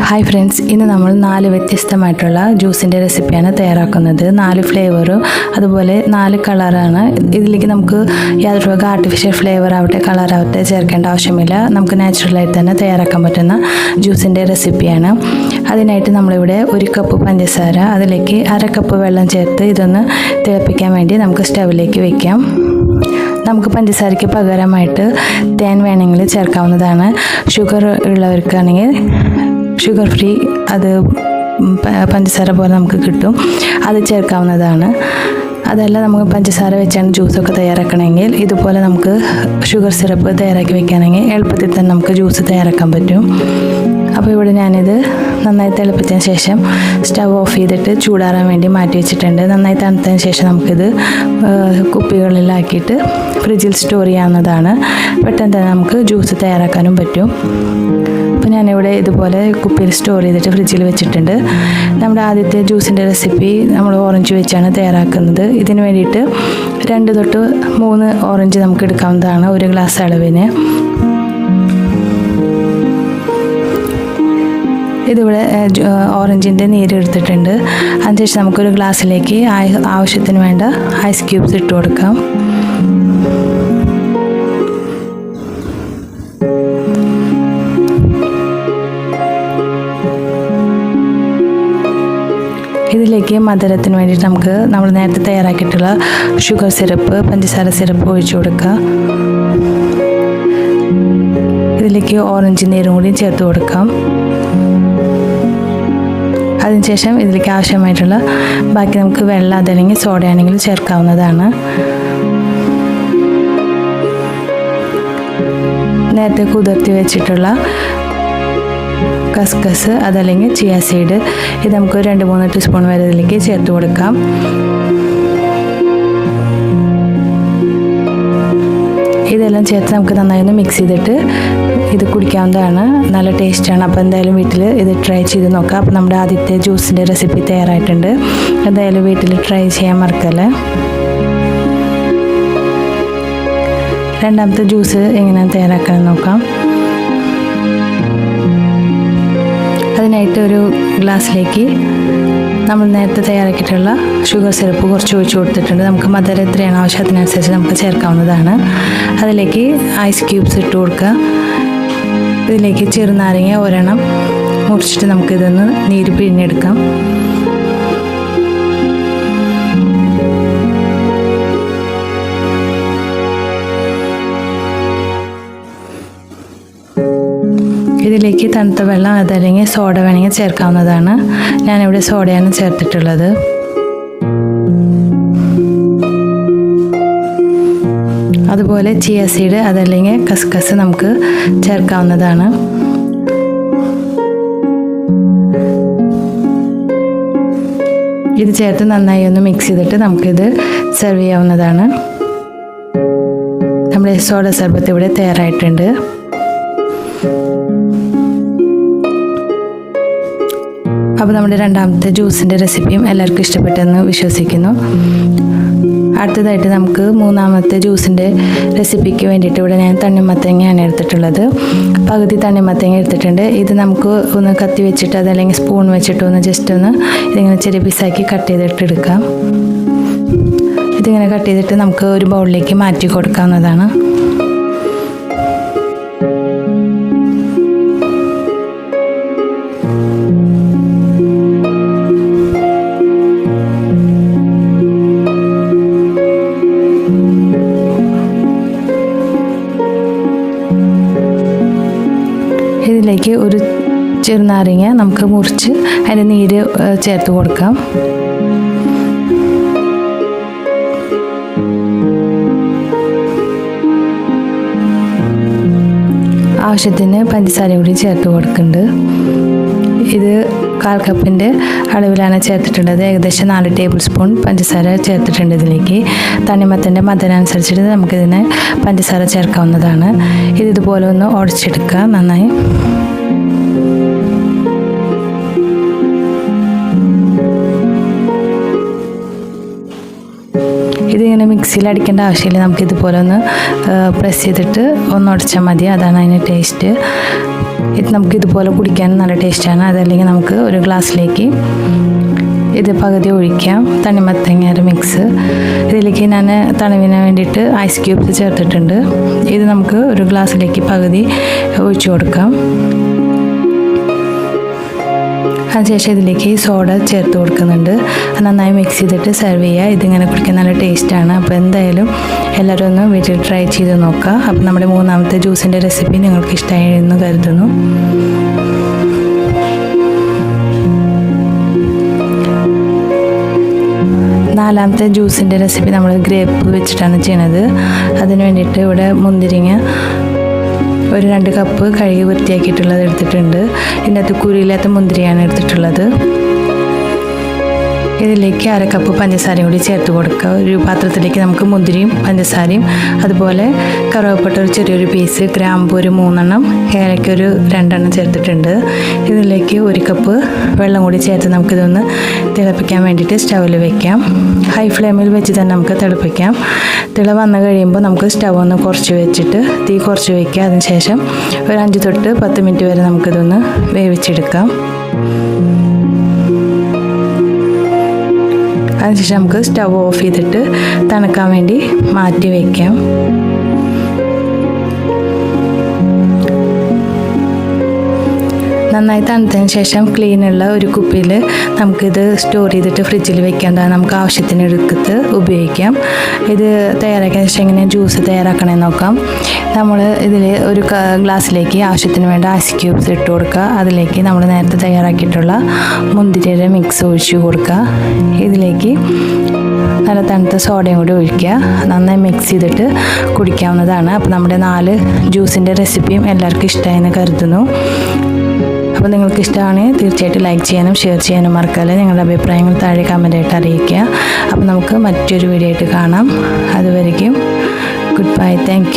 Hi friends ഇന്ന് നമ്മൾ നാല് വ്യത്യസ്തമായിട്ടുള്ള ജ്യൂസിന്റെ റെസിപ്പിയാണ് തയ്യാറാക്കുന്നത്. നാല് ഫ്ലേവറും അതുപോലെ നാല് കളറാണ് ഇതിലേക്ക് നമുക്ക് യാതൊരു വക ആർട്ടിഫിഷ്യൽ ഫ്ലേവർ ആവട്ടെ കളറാവട്ടെ ചേർക്കേണ്ട ആവശ്യമില്ല. നമുക്ക് നാച്ചുറലായിട്ട് തന്നെ തയ്യാറാക്കാൻ പറ്റുന്ന ജ്യൂസിന്റെ റെസിപ്പിയാണ് അതിനായിട്ട് നമ്മളിവിടെ ഒരു കപ്പ് പഞ്ചസാര അതിലേക്ക് അര കപ്പ് വെള്ളം ചേർത്ത് ഇതൊന്ന് തിളപ്പിക്കാൻ വേണ്ടി നമുക്ക് സ്റ്റവിലേക്ക് വയ്ക്കാം നമുക്ക് പഞ്ചസാരയ്ക്ക് പകരമായിട്ട് തേൻ വേണമെങ്കിൽ ചേർക്കാവുന്നതാണ്. ഷുഗർ ഉള്ളവർക്കാണെങ്കിൽ ഷുഗർ ഫ്രീ അത് പഞ്ചസാര പോലെ നമുക്ക് കിട്ടും. അത് ചേർക്കാവുന്നതാണ്. അതല്ല നമുക്ക് പഞ്ചസാര വെച്ചാണ് ജ്യൂസൊക്കെ തയ്യാറാക്കണമെങ്കിൽ ഇതുപോലെ നമുക്ക് ഷുഗർ സിറപ്പ് തയ്യാറാക്കി വെക്കുകയാണെങ്കിൽ എളുപ്പത്തിൽ തന്നെ നമുക്ക് ജ്യൂസ് തയ്യാറാക്കാൻ പറ്റും. അപ്പോൾ ഇവിടെ ഞാനിത് നന്നായി തിളപ്പിച്ചതിന് ശേഷം സ്റ്റവ് ഓഫ് ചെയ്തിട്ട് ചൂടാറാൻ വേണ്ടി മാറ്റി വെച്ചിട്ടുണ്ട്. നന്നായി തണുത്തതിന് ശേഷം നമുക്കിത് കുപ്പികളിലാക്കിയിട്ട് ഫ്രിഡ്ജിൽ സ്റ്റോർ ചെയ്യാവുന്നതാണ്. പെട്ടെന്ന് തന്നെ നമുക്ക് ജ്യൂസ് തയ്യാറാക്കാനും പറ്റും. അപ്പോൾ ഞാനിവിടെ ഇതുപോലെ കുപ്പിയിൽ സ്റ്റോർ ചെയ്തിട്ട് ഫ്രിഡ്ജിൽ വെച്ചിട്ടുണ്ട്. നമ്മുടെ ആദ്യത്തെ ജ്യൂസിന്റെ റെസിപ്പി നമ്മൾ ഓറഞ്ച് വെച്ചാണ് തയ്യാറാക്കുന്നത്. ഇതിന് വേണ്ടിയിട്ട് രണ്ട് തൊട്ട് മൂന്ന് ഓറഞ്ച് നമുക്ക് എടുക്കാവുന്നതാണ് ഒരു ഗ്ലാസ് അളവിന്. ഇതിവിടെ ഓറഞ്ചിന്റെ നീര് എടുത്തിട്ടുണ്ട്. അതിനുശേഷം നമുക്കൊരു ഗ്ലാസ്സിലേക്ക് ആവശ്യത്തിന് വേണ്ട ഐസ് ക്യൂബ്സ് ഇട്ട് കൊടുക്കാം. ഇതിലേക്ക് മധുരത്തിന് വേണ്ടിയിട്ട് നമുക്ക് നമ്മൾ നേരത്തെ തയ്യാറാക്കിയിട്ടുള്ള ഷുഗർ സിറപ്പ് പഞ്ചസാര സിറപ്പ് ഒഴിച്ചു കൊടുക്കുക. ഇതിലേക്ക് ഓറഞ്ച് നീരും കൂടി ചേർത്ത് കൊടുക്കാം. അതിനുശേഷം ഇതിലേക്ക് ആവശ്യമായിട്ടുള്ള ബാക്കി നമുക്ക് വെള്ളം അതല്ലെങ്കിൽ സോഡയാണെങ്കിൽ ചേർക്കാവുന്നതാണ്. നേരത്തെ കുതിർത്തി വെച്ചിട്ടുള്ള കസ്കസ് അതല്ലെങ്കിൽ ചിയ സീഡ് ഇത് നമുക്ക് രണ്ട് മൂന്ന് ടീസ്പൂൺ വരെ ഇതിലേക്ക് ചേർത്ത് കൊടുക്കാം. ഇതെല്ലാം ചേർത്ത് നമുക്ക് നന്നായൊന്ന് മിക്സ് ചെയ്തിട്ട് ഇത് കുടിക്കാവുന്നതാണ്. നല്ല ടേസ്റ്റാണ് അപ്പോൾ എന്തായാലും വീട്ടിൽ ഇത് ട്രൈ ചെയ്ത് നോക്കാം. അപ്പോൾ നമ്മുടെ ആദ്യത്തെ ജ്യൂസിന്റെ റെസിപ്പി തയ്യാറായിട്ടുണ്ട്. എന്തായാലും വീട്ടിൽ ട്രൈ ചെയ്യാൻ മറക്കല്ലേ? രണ്ടാമത്തെ ജ്യൂസ് എങ്ങനെ തയ്യാറാക്കാൻ നോക്കാം. അതിനായിട്ട് ഒരു ഗ്ലാസ്സിലേക്ക് നമ്മൾ നേരത്തെ തയ്യാറാക്കിയിട്ടുള്ള ഷുഗർ സിറപ്പ് കുറച്ച് ഒഴിച്ചു കൊടുത്തിട്ടുണ്ട്. നമുക്ക് മധുരം എത്രയാണ് ആവശ്യത്തിനനുസരിച്ച് നമുക്ക് ചേർക്കാവുന്നതാണ്. അതിലേക്ക് ഐസ് ക്യൂബ്സ് ഇട്ട് കൊടുക്കുക. ഇതിലേക്ക് ചെറുനാരങ്ങ ഒരെണ്ണം മുറിച്ചിട്ട് നമുക്കിതൊന്ന് നീര് പിഴിഞ്ഞെടുക്കാം. ഇതിലേക്ക് തണുത്ത വെള്ളം അതല്ലെങ്കിൽ സോഡ വേണമെങ്കിൽ ചേർക്കാവുന്നതാണ്. ഞാനിവിടെ സോഡയാണ് ചേർത്തിട്ടുള്ളത്. അതുപോലെ ചിയ സീഡ് അതല്ലെങ്കിൽ കസ്കസ് നമുക്ക് ചേർക്കാവുന്നതാണ്. ഇത് ചേർത്ത് നന്നായി ഒന്ന് മിക്സ് ചെയ്തിട്ട് നമുക്കിത് സെർവ് ചെയ്യാവുന്നതാണ്. നമ്മുടെ സോഡ സർബത്ത് ഇവിടെ തയ്യാറായിട്ടുണ്ട്. അപ്പോൾ നമ്മുടെ രണ്ടാമത്തെ ജ്യൂസിന്റെ റെസിപ്പിയും എല്ലാവർക്കും ഇഷ്ടപ്പെട്ടെന്ന് വിശ്വസിക്കുന്നു. അടുത്തതായിട്ട് നമുക്ക് മൂന്നാമത്തെ ജ്യൂസിന്റെ റെസിപ്പിക്ക് വേണ്ടിയിട്ട് ഇവിടെ ഞാൻ തണ്ണിമത്തങ്ങയാണ് എടുത്തിട്ടുള്ളത്. പകുതി തണ്ണിമത്തങ്ങ എടുത്തിട്ടുണ്ട്. ഇത് നമുക്ക് ഒന്ന് കത്തി വെച്ചിട്ട് അതല്ലെങ്കിൽ സ്പൂൺ വെച്ചിട്ട് ഒന്ന് ജസ്റ്റ് ഒന്ന് ഇതിങ്ങനെ ചെറിയ പീസാക്കി കട്ട് ചെയ്തിട്ട് എടുക്കാം. ഇതിങ്ങനെ കട്ട് ചെയ്തിട്ട് നമുക്ക് ഒരു ബൗളിലേക്ക് മാറ്റി കൊടുക്കാവുന്നതാണ്. ഇതിലേക്ക് ഒരു ചെറുനാരങ്ങ നമുക്ക് മുറിച്ച് അതിന്റെ നീര് ചേർത്ത് കൊടുക്കാം. ആവശ്യത്തിന് പഞ്ചസാര കൂടി ചേർത്ത് കൊടുക്കുന്നുണ്ട്. ഇത് കാൽ കപ്പിന്റെ അളവിലാണ് ചേർത്തിട്ടുള്ളത്. ഏകദേശം നാല് ടേബിൾ സ്പൂൺ പഞ്ചസാര ചേർത്തിട്ടുണ്ട് ഇതിലേക്ക്. തണ്ണിമത്തന്റെ മധുരം അനുസരിച്ചിട്ട് നമുക്കിതിന് പഞ്ചസാര ചേർക്കാവുന്നതാണ്. ഇത് ഇതുപോലെ ഒന്ന് ഉടച്ചെടുക്കുക. നന്നായി ഇതിങ്ങനെ മിക്സിയിൽ അടിക്കേണ്ട ആവശ്യമില്ല. നമുക്ക് ഇതുപോലെ ഒന്ന് പ്രസ് ചെയ്തിട്ട് ഒന്ന് ഉടച്ചാൽ മതി. അതാണ് അതിന്റെ ടേസ്റ്റ് ഇത് നമുക്ക് ഇതുപോലെ കുടിക്കാൻ നല്ല ടേസ്റ്റാണ് അതല്ലെങ്കിൽ നമുക്ക് ഒരു ഗ്ലാസ്സിലേക്ക് ഇത് പകുതി ഒഴിക്കാം. തണ്ണിമത്തങ്ങയുടെ മിക്സ് ഇതിലേക്ക് ഞാൻ തണുവിന് വേണ്ടിയിട്ട് ഐസ് ക്യൂബ്സ് ചേർത്തിട്ടുണ്ട്. ഇത് നമുക്ക് ഒരു ഗ്ലാസ്സിലേക്ക് പകുതി ഒഴിച്ചു കൊടുക്കാം. അതിനുശേഷം ഇതിലേക്ക് സോഡ ചേർത്ത് കൊടുക്കുന്നുണ്ട്. നന്നായി മിക്സ് ചെയ്തിട്ട് സെർവ് ചെയ്യുക. ഇതിങ്ങനെ കുടിക്കാൻ നല്ല ടേസ്റ്റാണ് അപ്പോൾ എന്തായാലും എല്ലാവരും ഒന്ന് വീട്ടിൽ ട്രൈ ചെയ്ത് നോക്കുക. അപ്പോൾ നമ്മുടെ മൂന്നാമത്തെ ജ്യൂസിന്റെ റെസിപ്പി നിങ്ങൾക്ക് ഇഷ്ടമായി എന്ന് കരുതുന്നു. നാലാമത്തെ ജ്യൂസിന്റെ റെസിപ്പി നമ്മൾ ഗ്രേപ്പ് വെച്ചിട്ടാണ് ചെയ്യണത്. അതിന് വേണ്ടിയിട്ട് ഇവിടെ മുന്തിരിങ്ങ ഒരു രണ്ട് കപ്പ് കഴുകി വൃത്തിയാക്കിയിട്ടുള്ളത് എടുത്തിട്ടുണ്ട്. ഇതിനകത്ത് കുരുയില്ലാത്ത മുന്തിരിയാണ് എടുത്തിട്ടുള്ളത്. ഇതിലേക്ക് അര കപ്പ് പഞ്ചസാരയും കൂടി ചേർത്ത് കൊടുക്കുക. ഒരു പാത്രത്തിലേക്ക് നമുക്ക് മുന്തിരിയും പഞ്ചസാരയും അതുപോലെ കറുവപ്പട്ട ഒരു ചെറിയൊരു പീസ് ഗ്രാമ്പു ഒരു മൂന്നെണ്ണം ഏലയ്ക്ക് ഒരു രണ്ടെണ്ണം ചേർത്തിട്ടുണ്ട്. ഇതിലേക്ക് ഒരു കപ്പ് വെള്ളം കൂടി ചേർത്ത് നമുക്കിതൊന്ന് തിളപ്പിക്കാൻ വേണ്ടിയിട്ട് സ്റ്റൗവിൽ വെക്കാം. ഹൈ ഫ്ലെയിമിൽ വെച്ച് തന്നെ നമുക്ക് തിളപ്പിക്കാം. തിള വന്നു കഴിയുമ്പോൾ നമുക്ക് സ്റ്റവ് ഒന്ന് കുറച്ച് വെച്ചിട്ട് തീ കുറച്ച് വയ്ക്കുക അതിനുശേഷം ഒരു അഞ്ച് തൊട്ട് പത്ത് മിനിറ്റ് വരെ നമുക്കിതൊന്ന് വേവിച്ചെടുക്കാം. അതിനുശേഷം നമുക്ക് സ്റ്റവ് ഓഫ് ചെയ്തിട്ട് തണുക്കാൻ വേണ്ടി മാറ്റി വയ്ക്കാം. നന്നായി തണുത്തതിന് ശേഷം ക്ലീനുള്ള ഒരു കുപ്പിയിൽ നമുക്കിത് സ്റ്റോർ ചെയ്തിട്ട് ഫ്രിഡ്ജിൽ വെക്കേണ്ടതാണ് നമുക്ക് ആവശ്യത്തിന് എടുക്കത്ത് ഉപയോഗിക്കാം. ഇത് തയ്യാറാക്കിയ ശേഷം എങ്ങനെ ജ്യൂസ് തയ്യാറാക്കണമെന്ന് നോക്കാം. നമ്മൾ ഇതിൽ ഒരു ഗ്ലാസ്സിലേക്ക് ആവശ്യത്തിന് വേണ്ട ഐസ് ക്യൂബ്സ് ഇട്ട് കൊടുക്കുക. അതിലേക്ക് നമ്മൾ നേരത്തെ തയ്യാറാക്കിയിട്ടുള്ള മുന്തിരിയുടെ മിക്സ് ഒഴിച്ച് കൊടുക്കുക. ഇതിലേക്ക് നല്ല തണുത്ത സോഡയും കൂടി ഒഴിക്കുക. നന്നായി മിക്സ് ചെയ്തിട്ട് കുടിക്കാവുന്നതാണ്. അപ്പോൾ നമ്മുടെ നാല് ജ്യൂസിന്റെ റെസിപ്പിയും എല്ലാവർക്കും ഇഷ്ടമായെന്ന് കരുതുന്നു. നിങ്ങൾക്ക് ഇഷ്ടമാണെങ്കിൽ തീർച്ചയായിട്ടും ലൈക്ക് ചെയ്യാനും ഷെയർ ചെയ്യാനും മറക്കാതെ നിങ്ങളുടെ അഭിപ്രായങ്ങൾ താഴെ കമന്റായിട്ട് അറിയിക്കുക. അപ്പോൾ നമുക്ക് മറ്റൊരു വീഡിയോ ആയിട്ട് കാണാം. അതുവരെയും ഗുഡ് ബൈ താങ്ക്